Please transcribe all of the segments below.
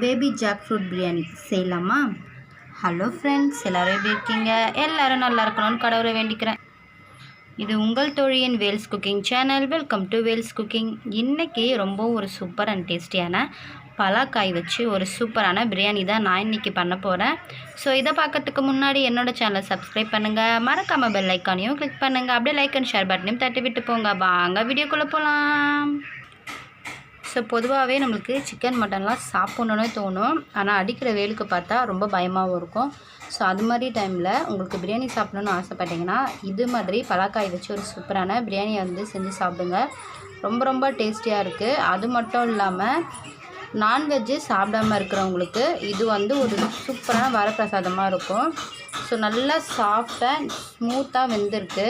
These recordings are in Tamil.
பேபி ஜாக் ஃப்ரூட் பிரியாணி செய்யலாமா? ஹலோ ஃப்ரெண்ட்ஸ் எல்லோரும் எப்படி இருக்கீங்க? எல்லோரும் நல்லா இருக்கணும்னு கடவுளை வேண்டிக்கிறேன். இது உங்கள் தோழியின் Vels cooking channel welcome to Vels cooking இன்றைக்கி ரொம்ப ஒரு சூப்பர் அண்ட் டேஸ்டியான பலாக்காய் வச்சு ஒரு சூப்பரான பிரியாணி தான் நான் இன்றைக்கி பண்ண போகிறேன் ஸோ இதை பார்க்கறதுக்கு முன்னாடி என்னோடய சேனலை சப்ஸ்கிரைப் பண்ணுங்கள் மறக்காமல் பெல் ஐக்கானையும் கிளிக் பண்ணுங்கள் அப்படியே லைக் அண்ட் ஷேர் பட்டனையும் தட்டி விட்டு போங்க. வாங்க வீடியோக்குள்ளே போகலாம் ஸோ பொதுவாகவே நம்மளுக்கு சிக்கன் மட்டன்லாம் சாப்பிட்ணுன்னே தோணும். ஆனால் அடிக்கிற வேலுக்கு பார்த்தா ரொம்ப பயமாகவும் இருக்கும். ஸோ அது மாதிரி டைமில் உங்களுக்கு பிரியாணி சாப்பிடணுன்னு ஆசைப்பட்டீங்கன்னா இது மாதிரி பலாக்காய் வச்சு ஒரு சூப்பரான பிரியாணியை வந்து செஞ்சு சாப்பிடுங்க. ரொம்ப ரொம்ப டேஸ்டியாக இருக்குது அது மட்டும் இல்லாமல் நான்வெஜ்ஜு சாப்பிடாம இருக்கிறவங்களுக்கு இது வந்து ஒரு சூப்பரான வரப்பிரசாதமாக இருக்கும். ஸோ நல்லா சாஃப்டாக ஸ்மூத்தாக வெந்திருக்கு.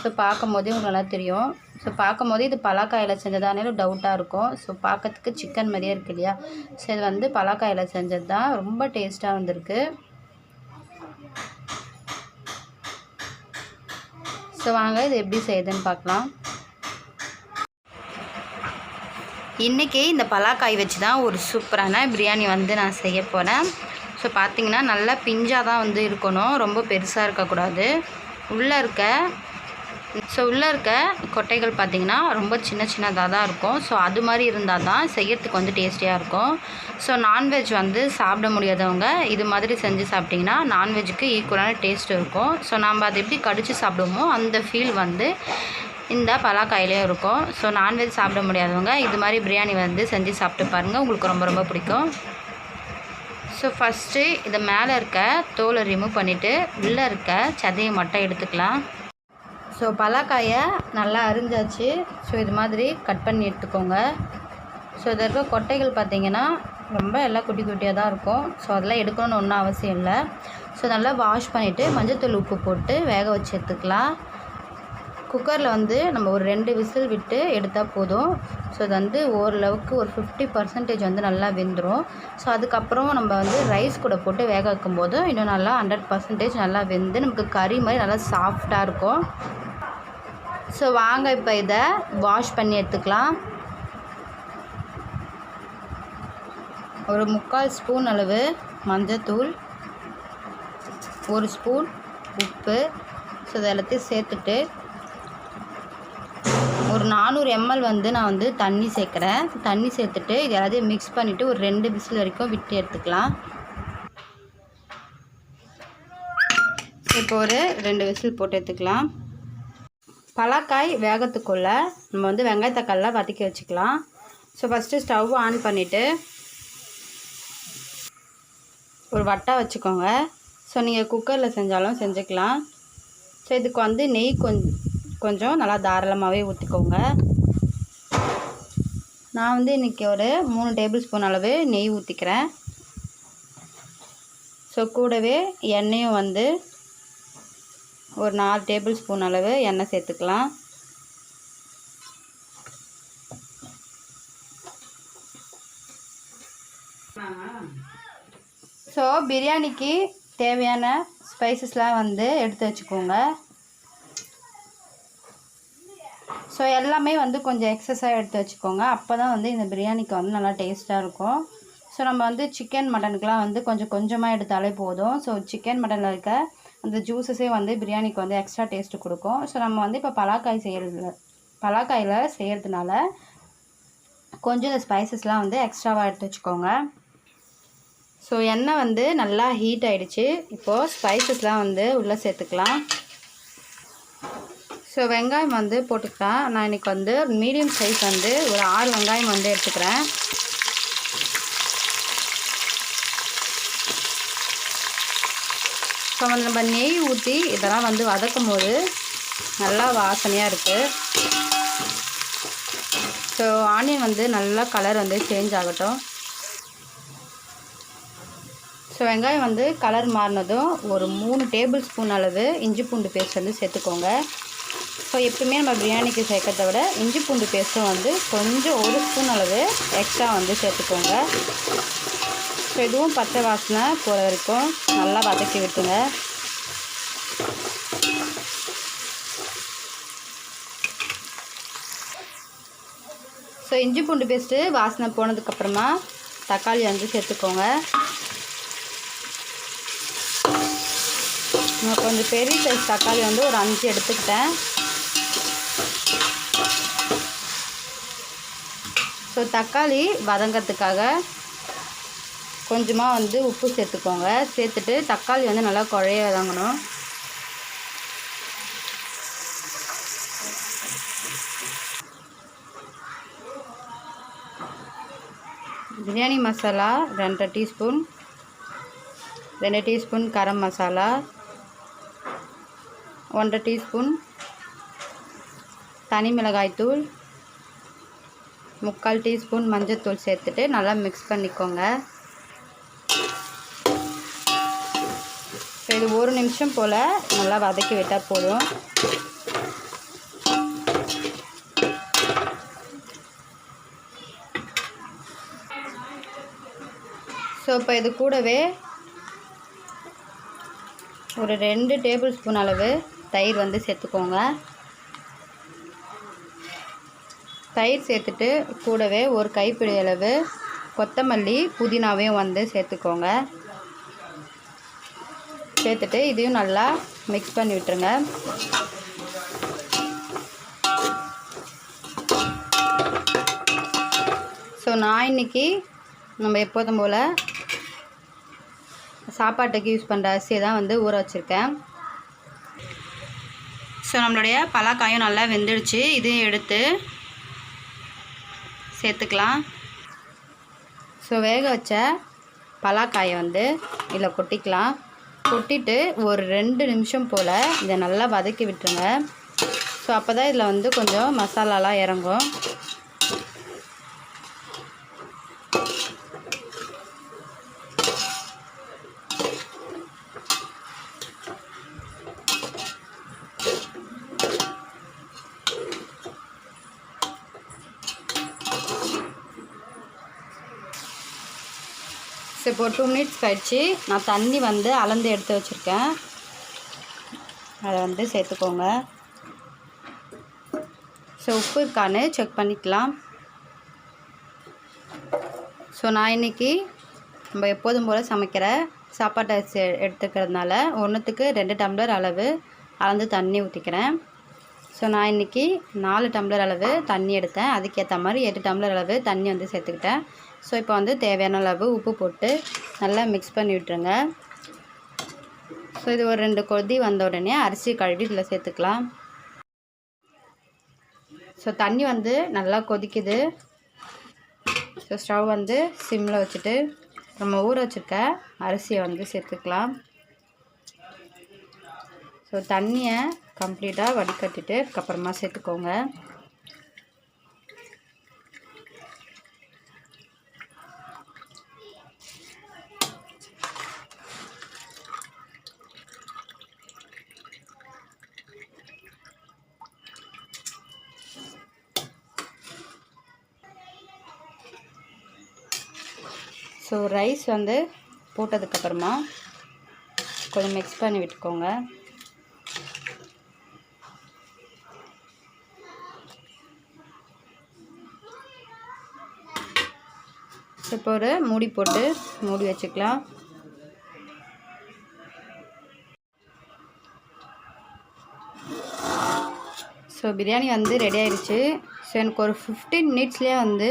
ஸோ பார்க்கும் போதே உங்களுக்கு நல்லா தெரியும். ஸோ பார்க்கும்போது இது பலாக்காயில் செஞ்சதானே டவுட்டாக இருக்கும். ஸோ பார்க்கறதுக்கு சிக்கன் மாதிரியே இருக்கு இல்லையா? ஸோ இது வந்து பலாக்காயில் செஞ்சது தான் ரொம்ப டேஸ்ட்டாக வந்திருக்கு. ஸோ வாங்க இது எப்படி செய்யுதுன்னு பார்க்கலாம். இன்றைக்கி இந்த பலாக்காய் வச்சு தான் ஒரு சூப்பரான பிரியாணி வந்து நான் செய்ய போகிறேன் ஸோ பார்த்தீங்கன்னா நல்லா பிஞ்சாக தான் வந்து இருக்கணும். ரொம்ப பெருசாக இருக்கக்கூடாது. உள்ளே இருக்க ஸோ உள்ளே இருக்க கொட்டைகள் பார்த்திங்கன்னா ரொம்ப சின்ன சின்னதாக தான் இருக்கும். ஸோ அது மாதிரி இருந்தால் தான் செய்யறதுக்கு வந்து டேஸ்டியாக இருக்கும். ஸோ நான்வெஜ் வந்து சாப்பிட முடியாதவங்க இது மாதிரி செஞ்சு சாப்பிட்டிங்கன்னா நான்வெஜ்ஜுக்கு ஈக்குவலான டேஸ்ட் இருக்கும். ஸோ நம்ம அதை எப்படி கடித்து சாப்பிடுவோமோ அந்த ஃபீல் வந்து இந்த பலாக்காயிலையும் இருக்கும். ஸோ நான்வெஜ் சாப்பிட முடியாதவங்க இது மாதிரி பிரியாணி வந்து செஞ்சு சாப்பிட்டு பாருங்கள் உங்களுக்கு ரொம்ப ரொம்ப பிடிக்கும். ஸோ ஃபஸ்ட்டு இதை மேலே இருக்க தோலை ரிமூவ் பண்ணிவிட்டு உள்ளே இருக்க சதையை மட்டும் எடுத்துக்கலாம். ஸோ பலாக்காயை நல்லா அரிஞ்சாச்சு. ஸோ இது மாதிரி கட் பண்ணி எடுத்துக்கோங்க. ஸோ இதில் இருக்க கொட்டைகள் பார்த்திங்கன்னா ரொம்ப எல்லாம் குட்டி குட்டியாக தான் இருக்கும். ஸோ அதெல்லாம் எடுக்கணும்னு ஒன்றும் அவசியம் இல்லை. ஸோ நல்லா வாஷ் பண்ணிவிட்டு மஞ்சத்தூள் உப்பு போட்டு வேக வச்சு எடுத்துக்கலாம். குக்கரில் வந்து நம்ம ஒரு ரெண்டு விசில் விட்டு எடுத்தால் போதும். ஸோ அது வந்து ஓரளவுக்கு ஒரு ஃபிஃப்டி பர்சன்டேஜ் வந்து நல்லா வெந்துடும் ஸோ அதுக்கப்புறம் நம்ம வந்து ரைஸ் கூட போட்டு வேக வைக்கும் போது இன்னும் நல்லா ஹண்ட்ரட் பர்சன்டேஜ் நல்லா வெந்து நமக்கு கறி மாதிரி நல்லா சாஃப்டாக இருக்கும். ஸோ வாங்க இப்போ இதை வாஷ் பண்ணி எடுத்துக்கலாம். ஒரு முக்கால் ஸ்பூன் அளவு மஞ்சத்தூள் ஒரு ஸ்பூன் உப்பு. ஸோ இது எல்லாத்தையும் சேர்த்துட்டு ஒரு நானூறு எம்எல் வந்து நான் வந்து தண்ணி சேர்க்குறேன். தண்ணி சேர்த்துட்டு இது எல்லாத்தையும் மிக்ஸ் பண்ணிவிட்டு ஒரு ரெண்டு விசில் வரைக்கும் விட்டு எடுத்துக்கலாம். இப்போ ஒரு ரெண்டு விசில் போட்டு எடுத்துக்கலாம். பலாக்காய் வேகத்துக்குள்ளே நம்ம வந்து வெங்காய வதக்கி வச்சுக்கலாம். ஸோ ஃபஸ்ட்டு ஸ்டவ் ஆன் பண்ணிவிட்டு ஒரு வட்டை வச்சுக்கோங்க. ஸோ நீங்கள் குக்கரில் செஞ்சாலும் செஞ்சுக்கலாம். ஸோ இதுக்கு வந்து நெய் கொஞ்சம் கொஞ்சம் நல்லா தாராளமாகவே ஊற்றிக்கோங்க நான் வந்து இன்றைக்கி ஒரு மூணு டேபிள் ஸ்பூன் அளவு நெய் ஊற்றிக்கிறேன் ஸோ கூடவே எண்ணெயும் வந்து ஒரு நாலு டேபிள் ஸ்பூன் அளவு எண்ணெய் சேர்த்துக்கலாம். ஸோ பிரியாணிக்கு தேவையான ஸ்பைசஸ்லாம் வந்து எடுத்து வச்சுக்கோங்க. ஸோ எல்லாமே வந்து கொஞ்சம் எக்ஸஸாக எடுத்து வச்சுக்கோங்க. அப்போ தான் வந்து இந்த பிரியாணிக்கு வந்து நல்லா டேஸ்ட்டாக இருக்கும். ஸோ நம்ம வந்து சிக்கன் மட்டனுக்கெலாம் வந்து கொஞ்சம் கொஞ்சமாக எடுத்தாலே போதும். ஸோ சிக்கன் மட்டனில் இருக்க அந்த ஜூஸஸே வந்து பிரியாணிக்கு வந்து எக்ஸ்ட்ரா டேஸ்ட்டு கொடுக்கும். ஸோ நம்ம வந்து இப்போ பலாக்காய் செய்கிறது பலாக்காயில் செய்கிறதுனால கொஞ்சம் இந்த ஸ்பைசஸ்லாம் வந்து எக்ஸ்ட்ராவாக எடுத்து வச்சுக்கோங்க. ஸோ எண்ணெய் வந்து நல்லா ஹீட் ஆகிடுச்சு இப்போது ஸ்பைசஸ்லாம் வந்து உள்ளே சேர்த்துக்கலாம். ஸோ வெங்காயம் வந்து போட்டுக்கலாம். நான் இன்றைக்கி வந்து மீடியம் சைஸ் வந்து ஒரு ஆறு வெங்காயம் வந்து எடுத்துக்கிறேன். ஸோ வந்து நம்ம நெய் ஊற்றி இதெல்லாம் வந்து வதக்கும் போது நல்லா வாசனையாக இருக்குது ஸோ ஆனியன் வந்து நல்லா கலர் வந்து சேஞ்ச் ஆகட்டும். ஸோ வெங்காயம் வந்து கலர் மாறினதும் ஒரு மூணு டேபிள் ஸ்பூன் அளவு இஞ்சி பூண்டு பேஸ்ட் வந்து சேர்த்துக்கோங்க. ஸோ எப்பவுமே நம்ம பிரியாணிக்கு சேர்க்கறத விட இஞ்சி பூண்டு பேஸ்ட்டும் வந்து கொஞ்சம் ஒரு ஸ்பூன் அளவு எக்ஸ்ட்ரா வந்து சேர்த்துக்கோங்க. ஸோ இதுவும் பச்சை வாசனை போகிற வரைக்கும் நல்லா வதக்கி விட்டுங்க. ஸோ இஞ்சி பூண்டு பேஸ்ட்டு வாசனை போனதுக்கப்புறமா தக்காளி வந்து சேர்த்துக்கோங்க. நான் கொஞ்சம் பெரிய சைஸ் தக்காளி வந்து ஒரு அஞ்சு எடுத்துக்கிட்டேன். ஸோ தக்காளி வதங்கிறதுக்காக கொஞ்சமாக வந்து உப்பு சேர்த்துக்கோங்க. சேர்த்துட்டு தக்காளி வந்து நல்லா குழைய வதங்கணும் பிரியாணி மசாலா ரெண்டரை டீஸ்பூன். ரெண்டு டீஸ்பூன் கரம் மசாலா. ஒன்றரை டீஸ்பூன் தனி மிளகாய்த்தூள். முக்கால் டீஸ்பூன் மஞ்சள்தூள் சேர்த்துட்டு நல்லா மிக்ஸ் பண்ணிக்கோங்க. இது ஒரு நிமிஷம் போல் நல்லா வதக்கி விட்டால் போதும். ஸோ இப்போ இது கூடவே ஒரு ரெண்டு டேபிள் ஸ்பூன் அளவு தயிர் வந்து சேர்த்துக்கோங்க. தயிர் சேர்த்துட்டு கூடவே ஒரு கைப்பிடி அளவு கொத்தமல்லி புதினாவையும் வந்து சேர்த்துக்கோங்க. சேர்த்துட்டு இதையும் நல்லா மிக்ஸ் பண்ணி விட்டுருங்க. ஸோ நான் இன்றைக்கி நம்ம எப்போதும் போல் சாப்பாட்டுக்கு யூஸ் பண்ணுற அரிசியை தான் வந்து ஊற வச்சுருக்கேன். ஸோ நம்மளுடைய பலாக்காயும் நல்லா வெந்துடுச்சு. இதையும் எடுத்து சேர்த்துக்கலாம். ஸோ வேக வச்ச பலாக்காயை வந்து இதில் கொட்டிக்கலாம். கொட்டிட்டு ஒரு ரெண்டு நிமிஷம் போல் இதை நல்லா வதக்கி விட்டுருங்க. ஸோ அப்போ தான் இதில் வந்து கொஞ்சம் மசாலாலாம் இறங்கும். ஸோ இப்போ டூ மினிட்ஸ் கழிச்சு நான் தண்ணி வந்து அளந்து எடுத்து வச்சுருக்கேன். அதை வந்து சேர்த்துக்கோங்க. ஸோ உப்பு இருக்கான்னு செக் பண்ணிக்கலாம். ஸோ நான் இன்றைக்கி நம்ம எப்போதும் போல் சமைக்கிற சாப்பாட்டு அரிசி எடுத்துக்கிறதுனால ஒன்றுத்துக்கு ரெண்டு டம்ளர் அளவு அளந்து தண்ணி ஊற்றிக்கிறேன். ஸோ நான் இன்றைக்கி நாலு டம்ளர் அளவு தண்ணி எடுத்தேன். அதுக்கேற்ற மாதிரி எட்டு டம்ளர் அளவு தண்ணி வந்து சேர்த்துக்கிட்டேன். ஸோ இப்போ வந்து தேவையான அளவு உப்பு போட்டு நல்லா மிக்ஸ் பண்ணி விட்டுருங்க. ஸோ இது ஒரு ரெண்டு கொதி வந்த உடனே அரிசி கழுவி இதில் சேர்த்துக்கலாம். ஸோ தண்ணி வந்து நல்லா கொதிக்குது. ஸோ ஸ்டவ் வந்து சிம்மில் வச்சுட்டு நம்ம ஊற வச்சுருக்க அரிசியை வந்து சேர்த்துக்கலாம். ஸோ தண்ணியை கம்ப்ளீட்டாக வடிகட்டிட்டு அதுக்கப்புறமா சேர்த்துக்கோங்க. ஸோ ரைஸ் வந்து போட்டதுக்கப்புறமா கொஞ்சம் மிக்ஸ் பண்ணி விட்டுக்கோங்க. ஸோ இப்போ ஒரு மூடி போட்டு மூடி வச்சுக்கலாம். ஸோ பிரியாணி வந்து ரெடி ஆயிடுச்சு. ஸோ எனக்கு ஒரு ஃபிஃப்டீன் மினிட்ஸ்லேயே வந்து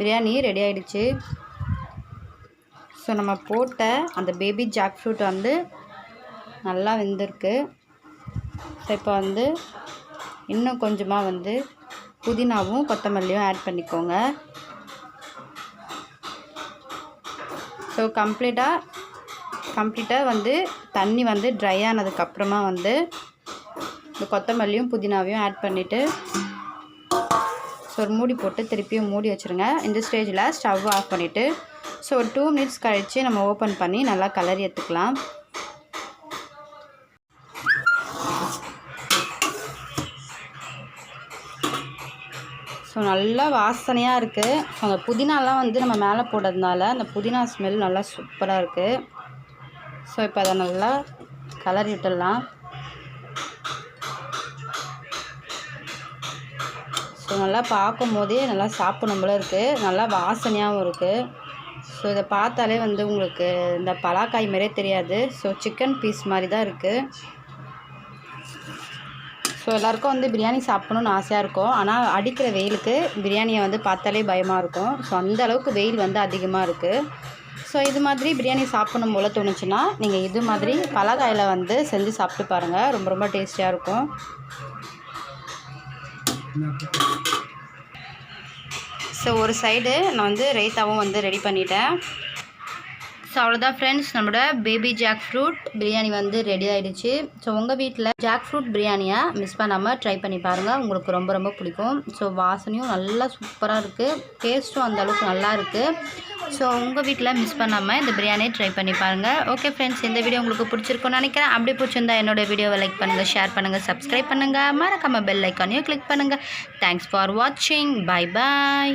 பிரியாணி ரெடி ஆயிடுச்சு. ஸோ நம்ம போட்ட அந்த பேபி ஜாக் ஃப்ரூட் வந்து நல்லா வெந்திருக்கு. ஸோ இப்போ வந்து இன்னும் கொஞ்சமாக வந்து புதினாவும் கொத்தமல்லியும் ஆட் பண்ணிக்கோங்க. ஸோ கம்ப்ளீட்டாக கம்ப்ளீட்டாக வந்து தண்ணி வந்து ட்ரை ஆனதுக்கப்புறமா வந்து இந்த கொத்தமல்லியும் புதினாவையும் ஆட் பண்ணிவிட்டு ஸோ ஒரு மூடி போட்டு திருப்பியும் மூடி வச்சுருங்க. இந்த ஸ்டேஜில் ஸ்டவ் ஆஃப் பண்ணிவிட்டு ஸோ ஒரு டூ மினிட்ஸ் கழித்து நம்ம ஓப்பன் பண்ணி நல்லா கலர் எடுத்துக்கலாம் ஸோ நல்லா வாசனையாக இருக்குது ஸோ அந்த புதினாலாம் வந்து நம்ம மேலே போடுறதுனால அந்த புதினா ஸ்மெல் நல்லா சூப்பராக இருக்குது ஸோ இப்போ அதை நல்லா கலர் விட்டுடலாம். ஸோ நல்லா பார்க்கும் போதே நல்லா சாப்பிடணும் போல இருக்குது நல்லா வாசனையாகவும் இருக்குது ஸோ இதை பார்த்தாலே வந்து உங்களுக்கு இந்த பலாக்காய் மாதிரியே தெரியாது. ஸோ சிக்கன் பீஸ் மாதிரி தான் இருக்குது ஸோ எல்லாருக்கும் வந்து பிரியாணி சாப்பிடணும்னு ஆசையாக இருக்கும். ஆனால் அடிக்கிற வெயிலுக்கு பிரியாணியை வந்து பார்த்தாலே பயமாக இருக்கும். ஸோ அந்த அளவுக்கு வெயில் வந்து அதிகமாக இருக்குது ஸோ இது மாதிரி பிரியாணி சாப்பிடணும் போல் தோணுச்சுன்னா நீங்கள் இது மாதிரி பலாக்காயில் வந்து செஞ்சு சாப்பிட்டு பாருங்கள் ரொம்ப ரொம்ப டேஸ்டியாக இருக்கும். ஸோ ஒரு சைடு நான் வந்து ரைத்தாவும் வந்து ரெடி பண்ணிட்டேன். ஸோ அவ்வளோதான் ஃப்ரெண்ட்ஸ் நம்மளோட பேபி ஜாக் ஃப்ரூட் பிரியாணி வந்து ரெடி ஆகிடுச்சு ஸோ உங்கள் வீட்டில் ஜாக் ஃப்ரூட் பிரியாணியை மிஸ் பண்ணாமல் ட்ரை பண்ணி பாருங்கள் உங்களுக்கு ரொம்ப ரொம்ப பிடிக்கும். ஸோ வாசனையும் நல்லா சூப்பராக இருக்குது டேஸ்ட்டும் அந்த அளவுக்கு நல்லா இருக்குது ஸோ உங்கள் வீட்டில் மிஸ் பண்ணாமல் இந்த பிரியாணியை ட்ரை பண்ணி பாருங்கள் ஓகே ஃப்ரெண்ட்ஸ் இந்த வீடியோ உங்களுக்கு பிடிச்சிருக்கும்னு நினைக்கிறேன். அப்படி பிடிச்சிருந்தா என்னோட வீடியோவை லைக் பண்ணுங்கள் ஷேர் பண்ணுங்கள் சப்ஸ்கிரைப் பண்ணுங்கள் மறக்காமல் பெல் ஐக்கானையும் கிளிக் பண்ணுங்கள் தேங்க்ஸ் ஃபார் வாட்சிங் பை பாய்